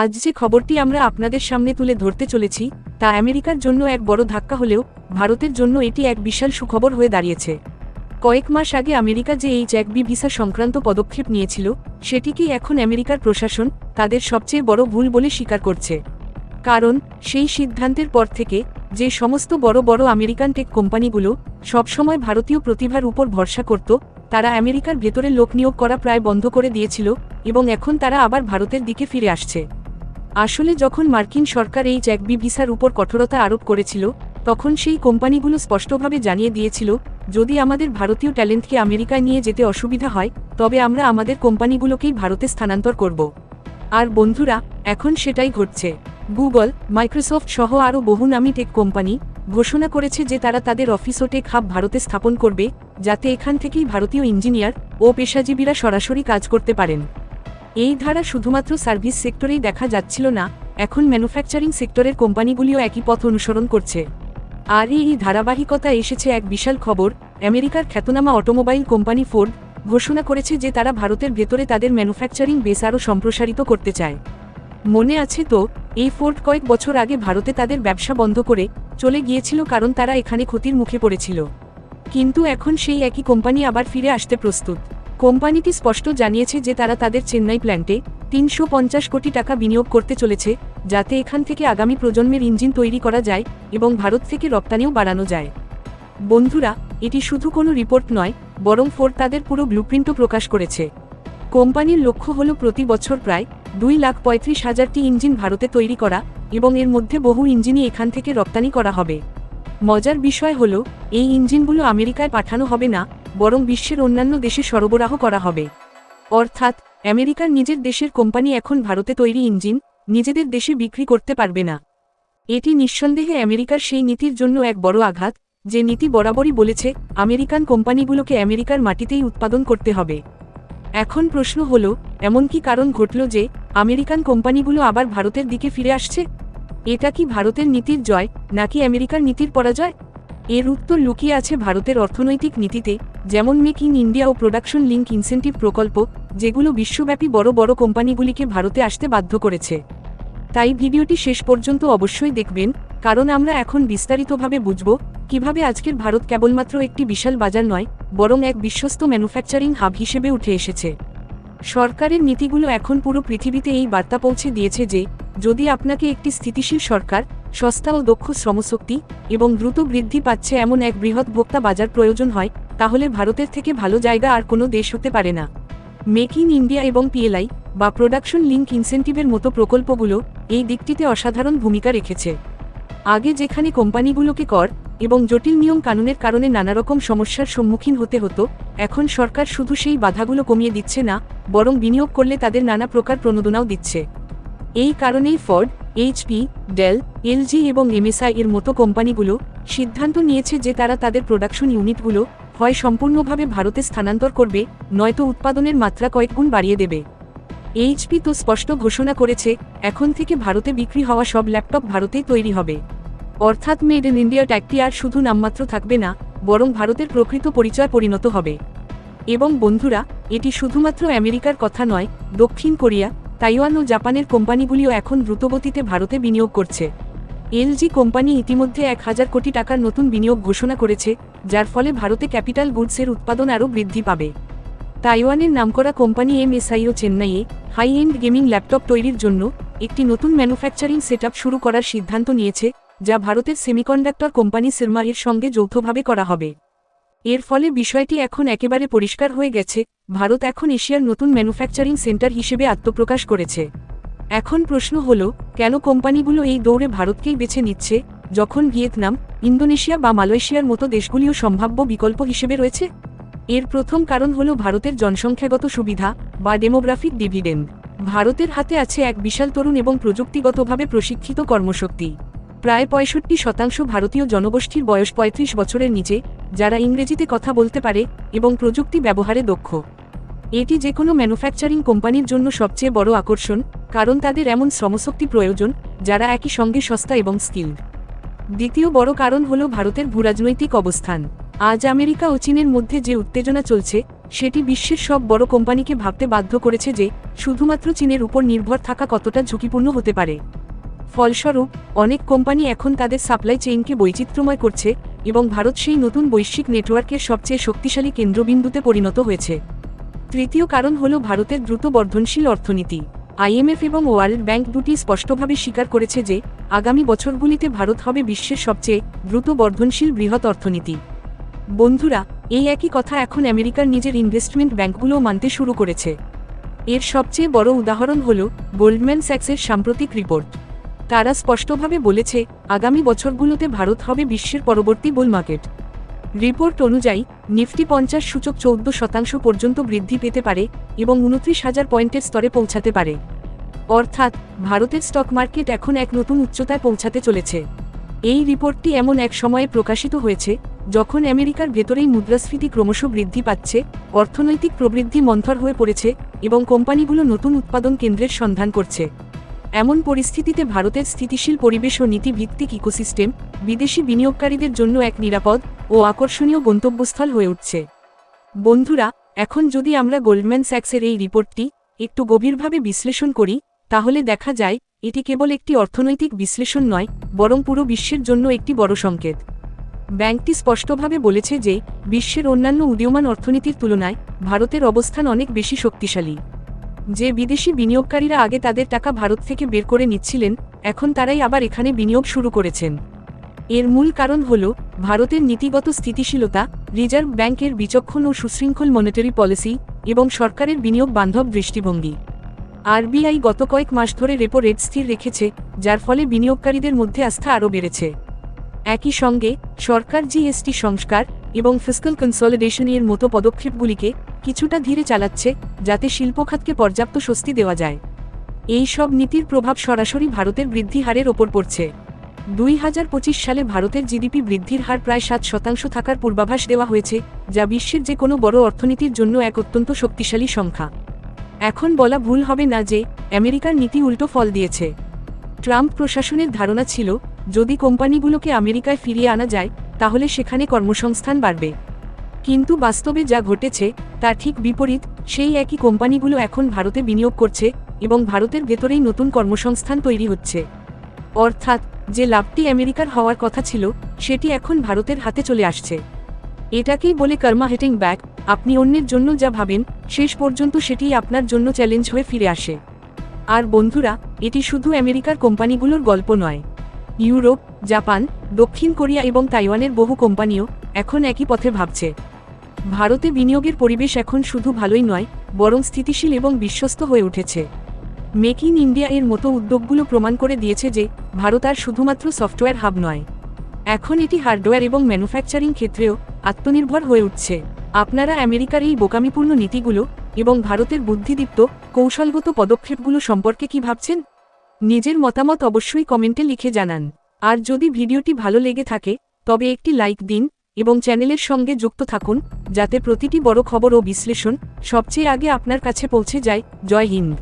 আজ যে খবরটি আমরা আপনাদের সামনে তুলে ধরতে চলেছি, তা আমেরিকার জন্য এক বড় ধাক্কা হলেও, ভারতের জন্য এটি এক বিশাল সুখবর হয়ে দাঁড়িয়েছে। কয়েক মাস আগে আমেরিকা যে এইচ এক ভিসা সংক্রান্ত পদক্ষেপ নিয়েছিল সেটিকেই এখন আমেরিকার প্রশাসন তাদের সবচেয়ে বড় ভুল বলে স্বীকার করছে। কারণ, সেই সিদ্ধান্তের পর থেকে, যে সমস্ত বড় বড় আমেরিকান টেক কোম্পানিগুলো সবসময় ভারতীয় প্রতিভার উপর ভরসা করত, তারা আমেরিকার ভেতরে লোক নিয়োগ করা প্রায় বন্ধ করে দিয়েছিল, এবং এখন তারা আবার ভারতের দিকে ফিরে আসছে। আসলে যখন মার্কিন সরকার এই জ্যাকবি ভিসার উপর কঠোরতা আরোপ করেছিল, তখন সেই কোম্পানিগুলো স্পষ্টভাবে জানিয়ে দিয়েছিল, যদি আমাদের ভারতীয় ট্যালেন্টকে আমেরিকায় নিয়ে যেতে অসুবিধা হয়, তবে আমরা আমাদের কোম্পানিগুলোকেই ভারতে স্থানান্তর করব। আর বন্ধুরা, এখন সেটাই ঘটছে। গুগল, মাইক্রোসফট সহ আরও বহু নামী টেক কোম্পানি ঘোষণা করেছে যে তারা তাদের অফিস ও টেক হাব ভারতে স্থাপন করবে, যাতে এখান থেকেই ভারতীয় ইঞ্জিনিয়ার ও পেশাজীবীরা সরাসরি কাজ করতে পারেন। এই ধারা শুধুমাত্র সার্ভিস সেক্টরেই দেখা যাচ্ছিল না, এখন ম্যানুফ্যাকচারিং সেক্টরের কোম্পানিগুলিও একই পথ অনুসরণ করছে। আর এই ধারাবাহিকতা এসেছে এক বিশাল খবর, আমেরিকার খ্যাতনামা অটোমোবাইল কোম্পানি ফোর্ড ঘোষণা করেছে যে তারা ভারতের ভেতরে তাদের ম্যানুফ্যাকচারিং বেস আরও সম্প্রসারিত করতে চায়। মনে আছে তো, এই ফোর্ড কয়েক বছর আগে ভারতে তাদের ব্যবসা বন্ধ করে চলে গিয়েছিল কারণ তারা এখানে ক্ষতির মুখে পড়েছিল। কিন্তু এখন সেই একই কোম্পানি আবার ফিরে আসতে প্রস্তুত। কোম্পানিটি স্পষ্ট জানিয়েছে যে তারা তাদের চেন্নাই প্ল্যান্টে তিনশো পঞ্চাশ কোটি টাকা বিনিয়োগ করতে চলেছে, যাতে এখান থেকে আগামী প্রজন্মের ইঞ্জিন তৈরি করা যায় এবং ভারত থেকে রপ্তানিও বাড়ানো যায়। বন্ধুরা, এটি শুধু কোনো রিপোর্ট নয়, বরং ফোর্ড তাদের পুরো ব্লুপ্রিন্টও প্রকাশ করেছে। কোম্পানির লক্ষ্য হল প্রতি বছর প্রায় দুই লাখ পঁয়ত্রিশ হাজারটি ইঞ্জিন ভারতে তৈরি করা এবং এর মধ্যে বহু ইঞ্জিনই এখান থেকে রপ্তানি করা হবে। মজার বিষয় হল, এই ইঞ্জিনগুলো আমেরিকায় পাঠানো হবে না বরং বিশ্বের অন্যান্য দেশে সরবরাহ করা হবে। অর্থাৎ, আমেরিকার নিজের দেশের কোম্পানি এখন ভারতে তৈরি ইঞ্জিন, নিজেদের দেশে বিক্রি করতে পারবে না। এটি নিঃসন্দেহে আমেরিকার সেই নীতির জন্য এক বড় আঘাত, যে নীতি বরাবরই বলেছে, আমেরিকান কোম্পানিগুলোকে আমেরিকার মাটিতেই উৎপাদন করতে হবে। এখন প্রশ্ন হল, এমন কি কারণ ঘটল যে, আমেরিকান কোম্পানিগুলো আবার ভারতের দিকে ফিরে আসছে? এটা কি ভারতের নীতির জয়, নাকি আমেরিকার নীতির পরাজয়? এর উত্তর লুকিয়ে আছে ভারতের অর্থনৈতিক নীতিতে যেমন মেক ইন ইন্ডিয়া ও প্রোডাকশন লিঙ্ক ইনসেন্টিভ প্রকল্প, যেগুলো বিশ্বব্যাপী বড় বড় কোম্পানিগুলিকে ভারতে আসতে বাধ্য করেছে। তাই ভিডিওটি শেষ পর্যন্ত অবশ্যই দেখবেন, কারণ আমরা এখন বিস্তারিতভাবে বুঝব, কীভাবে আজকের ভারত কেবলমাত্র একটি বিশাল বাজার নয়, বরং এক বিশ্বস্ত ম্যানুফ্যাকচারিং হাব হিসেবে উঠে এসেছে। সরকারের নীতিগুলো এখন পুরো পৃথিবীতে এই বার্তা পৌঁছে দিয়েছে যে, যদি আপনাকে একটি স্থিতিশীল সরকার, সস্তা ও দক্ষ শ্রমশক্তি এবং দ্রুত বৃদ্ধি পাচ্ছে এমন এক বৃহৎ ভোক্তা বাজার প্রয়োজন হয় তাহলে ভারতের থেকে ভালো জায়গা আর কোনো দেশ হতে পারে না। মেক ইন ইন্ডিয়া এবং পিএলআই বা প্রোডাকশন লিঙ্ক ইনসেন্টিভের মতো প্রকল্পগুলো এই দিকটিতে অসাধারণ ভূমিকা রেখেছে। আগে যেখানে কোম্পানিগুলোকে কর এবং জটিল নিয়ম কানুনের কারণে নানারকম সমস্যার সম্মুখীন হতে হতো, এখন সরকার শুধু সেই বাধাগুলো কমিয়ে দিচ্ছে না, বরং বিনিয়োগ করলে তাদের নানা প্রকার প্রণোদনাও দিচ্ছে। এই কারণেই ফর্ড এইচপি ডেল এলজি এবং এমএসআই এর মতো কোম্পানিগুলো সিদ্ধান্ত নিয়েছে যে তারা তাদের প্রোডাকশন ইউনিটগুলো হয় সম্পূর্ণভাবে ভারতে স্থানান্তর করবে, নয়তো উৎপাদনের মাত্রা কয়েকগুণ বাড়িয়ে দেবে। এইচপি তো স্পষ্ট ঘোষণা করেছে, এখন থেকে ভারতে বিক্রি হওয়া সব ল্যাপটপ ভারতেই তৈরি হবে। অর্থাৎ মেড ইন ইন্ডিয়া ট্যাগটি আর শুধু নামমাত্র থাকবে না, বরং ভারতের প্রকৃত পরিচয় পরিণত হবে। এবং বন্ধুরা, এটি শুধুমাত্র আমেরিকার কথা নয়, দক্ষিণ কোরিয়া, তাইওয়ান ও জাপানের কোম্পানিগুলিও এখন দ্রুতগতিতে ভারতে বিনিয়োগ করছে। এলজি কোম্পানি ইতিমধ্যে এক হাজার কোটি টাকার নতুন বিনিয়োগ ঘোষণা করেছে যার ফলে ভারতে ক্যাপিটাল গুডসের উৎপাদন আরও বৃদ্ধি পাবে। তাইওয়ানের নামকরা কোম্পানি এমএসআইও চেন্নাইয়ে হাই এন্ড গেমিং ল্যাপটপ তৈরির জন্য একটি নতুন ম্যানুফ্যাকচারিং সেটআপ শুরু করার সিদ্ধান্ত নিয়েছে, যা ভারতের সেমিকন্ডাক্টর কোম্পানি সিরমা এর সঙ্গে যৌথভাবে করা হবে। এর ফলে বিষয়টি এখন একেবারে পরিষ্কার হয়ে গেছে, ভারত এখন এশিয়ার নতুন ম্যানুফ্যাকচারিং সেন্টার হিসেবে আত্মপ্রকাশ করেছে। এখন প্রশ্ন হল, কেন কোম্পানিগুলো এই দৌড়ে ভারতকেই বেছে নিচ্ছে, যখন ভিয়েতনাম ইন্দোনেশিয়া বা মালয়েশিয়ার মতো দেশগুলিও সম্ভাব্য বিকল্প হিসেবে রয়েছে। এর প্রথম কারণ হল ভারতের জনসংখ্যাগত সুবিধা বা ডেমোগ্রাফিক ডিভিডেন্ড। ভারতের হাতে আছে এক বিশাল তরুণ এবং প্রযুক্তিগতভাবে প্রশিক্ষিত কর্মশক্তি। প্রায় পঁয়ষট্টি শতাংশ ভারতীয় জনগোষ্ঠীর বয়স পঁয়ত্রিশ বছরের নিচে, যারা ইংরেজিতে কথা বলতে পারে এবং প্রযুক্তি ব্যবহারে দক্ষ। এটি যে কোনো ম্যানুফ্যাকচারিং কোম্পানির জন্য সবচেয়ে বড় আকর্ষণ, কারণ তাদের এমন শ্রমশক্তি প্রয়োজন, যারা একই সঙ্গে সস্তা এবং স্কিল্ড। দ্বিতীয় বড় কারণ হল ভারতের ভূরাজনৈতিক অবস্থান। আজ আমেরিকা ও চীনের মধ্যে যে উত্তেজনা চলছে, সেটি বিশ্বের সব বড় কোম্পানিকে ভাবতে বাধ্য করেছে যে, শুধুমাত্র চীনের উপর নির্ভর থাকা কতটা ঝুঁকিপূর্ণ হতে পারে। ফলস্বরূপ, অনেক কোম্পানি এখন তাদের সাপ্লাই চেইনকে বৈচিত্র্যময় করছে এবং ভারত সেই নতুন বৈশ্বিক নেটওয়ার্কের সবচেয়ে শক্তিশালী কেন্দ্রবিন্দুতে পরিণত হয়েছে। তৃতীয় কারণ হল ভারতের দ্রুত বর্ধনশীল অর্থনীতি। আইএমএফ এবং ওয়ার্ল্ড ব্যাংক দুটি স্পষ্টভাবে স্বীকার করেছে যে আগামী বছরগুলিতে ভারত হবে বিশ্বের সবচেয়ে দ্রুত বর্ধনশীল বৃহৎ অর্থনীতি। বন্ধুরা, এই একই কথা এখন আমেরিকার নিজের ইনভেস্টমেন্ট ব্যাংকগুলোও মানতে শুরু করেছে। এর সবচেয়ে বড় উদাহরণ হল গোল্ডম্যান স্যাক্সের সাম্প্রতিক রিপোর্ট তারা স্পষ্টভাবে বলেছে, আগামী বছরগুলোতে ভারত হবে বিশ্বের পরবর্তী বুল মার্কেট রিপোর্ট অনুযায়ী, নিফটি পঞ্চাশ সূচক চৌদ্দ শতাংশ পর্যন্ত বৃদ্ধি পেতে পারে এবং উনত্রিশ হাজার পয়েন্টের স্তরে পৌঁছাতে পারে। অর্থাৎ, ভারতের স্টক মার্কেট এখন এক নতুন উচ্চতায় পৌঁছাতে চলেছে। এই রিপোর্টটি এমন এক সময়ে প্রকাশিত হয়েছে, যখন আমেরিকার ভেতরেই মুদ্রাস্ফীতি ক্রমশ বৃদ্ধি পাচ্ছে, অর্থনৈতিক প্রবৃদ্ধি মন্থর হয়ে পড়েছে এবং কোম্পানিগুলো নতুন উৎপাদন কেন্দ্রের সন্ধান করছে। এমন পরিস্থিতিতে ভারতের স্থিতিশীল পরিবেশ ও নীতিভিত্তিক ইকোসিস্টেম, বিদেশি বিনিয়োগকারীদের জন্য এক নিরাপদ ও আকর্ষণীয় গন্তব্যস্থল হয়ে উঠছে। বন্ধুরা, এখন যদি আমরা গোল্ডম্যান স্যাক্সের এই রিপোর্টটি একটু গভীরভাবে বিশ্লেষণ করি তাহলে দেখা যায়, এটি কেবল একটি অর্থনৈতিক বিশ্লেষণ নয়, বরং পুরো বিশ্বের জন্য একটি বড় সংকেত। ব্যাংকটি স্পষ্টভাবে বলেছে যে, বিশ্বের অন্যান্য উদীয়মান অর্থনীতির তুলনায়, ভারতের অবস্থান অনেক বেশি শক্তিশালী। যে বিদেশি বিনিয়োগকারীরা আগে তাদের টাকা ভারত থেকে বের করে নিচ্ছিলেন, এখন তারাই আবার এখানে বিনিয়োগ শুরু করেছেন। এর মূল কারণ হল, ভারতের নীতিগত স্থিতিশীলতা, রিজার্ভ ব্যাংকের বিচক্ষণ ও সুশৃঙ্খল মনিটারি পলিসি, এবং সরকারের বিনিয়োগ বান্ধব দৃষ্টিভঙ্গি। আরবিআই গত কয়েক মাস ধরে রেপো রেট স্থির রেখেছে, যার ফলে বিনিয়োগকারীদের মধ্যে আস্থা আরও বেড়েছে। একই সঙ্গে, সরকার জিএসটি সংস্কার এবং ফিস্কাল কনসলিডেশন এর মতো পদক্ষেপগুলিকে কিছুটা ধীরে চালাচ্ছে, যাতে শিল্পখাতকে পর্যাপ্ত স্বস্তি দেওয়া যায়। এই সব নীতির প্রভাব সরাসরি ভারতের বৃদ্ধি হারের ওপর পড়ছে। দুই হাজার পঁচিশ সালে ভারতের জিডিপি বৃদ্ধির হার প্রায় সাত শতাংশ থাকার পূর্বাভাস দেওয়া হয়েছে, যা বিশ্বের যে কোনো বড় অর্থনীতির জন্য এক অত্যন্ত শক্তিশালী সংখ্যা। এখন বলা ভুল হবে না যে, আমেরিকার নীতি উল্টো ফল দিয়েছে। ট্রাম্প প্রশাসনের ধারণা ছিল, যদি কোম্পানিগুলোকে আমেরিকায় ফিরিয়ে আনা যায়, তাহলে সেখানে কর্মসংস্থান বাড়বে। কিন্তু বাস্তবে যা ঘটেছে, তা ঠিক বিপরীত, সেই একই কোম্পানিগুলো এখন ভারতে বিনিয়োগ করছে, এবং ভারতের ভেতরেই নতুন কর্মসংস্থান তৈরি হচ্ছে। অর্থাৎ, যে লাভটি আমেরিকার হওয়ার কথা ছিল, সেটি এখন ভারতের হাতে চলে আসছে। এটাকেই বলে কর্মা হেটিং ব্যাক, আপনি অন্যের জন্য যা ভাবেন, শেষ পর্যন্ত সেটি আপনার জন্য চ্যালেঞ্জ হয়ে ফিরে আসে। আর বন্ধুরা, এটি শুধু আমেরিকার কোম্পানিগুলোর গল্প নয়। ইউরোপ, জাপান, দক্ষিণ কোরিয়া এবং তাইওয়ানের বহু কোম্পানিও এখন একই পথে ভাবছে। ভারতে বিনিয়োগের পরিবেশ এখন শুধু ভালোই নয়, বরং স্থিতিশীল এবং বিশ্বস্ত হয়ে উঠেছে। মেক ইন ইন্ডিয়া এর মতো উদ্যোগগুলো প্রমাণ করে দিয়েছে যে, ভারত আর শুধুমাত্র সফটওয়্যার হাব নয়। এখন এটি হার্ডওয়্যার এবং ম্যানুফ্যাকচারিং ক্ষেত্রেও আত্মনির্ভর হয়ে উঠছে। আপনারা আমেরিকার এই বোকামিপূর্ণ নীতিগুলো এবং ভারতের বুদ্ধিদীপ্ত, কৌশলগত পদক্ষেপগুলো সম্পর্কে কি ভাবছেন? নিজের মতামত অবশ্যই কমেন্টে লিখে জানান। আর যদি ভিডিওটি ভালো লেগে থাকে, তবে একটি লাইক দিন এবং চ্যানেলের সঙ্গে যুক্ত থাকুন, যাতে প্রতিটি বড় খবর ও বিশ্লেষণ সবচেয়ে আগে আপনার কাছে পৌঁছে যায়। জয় হিন্দ।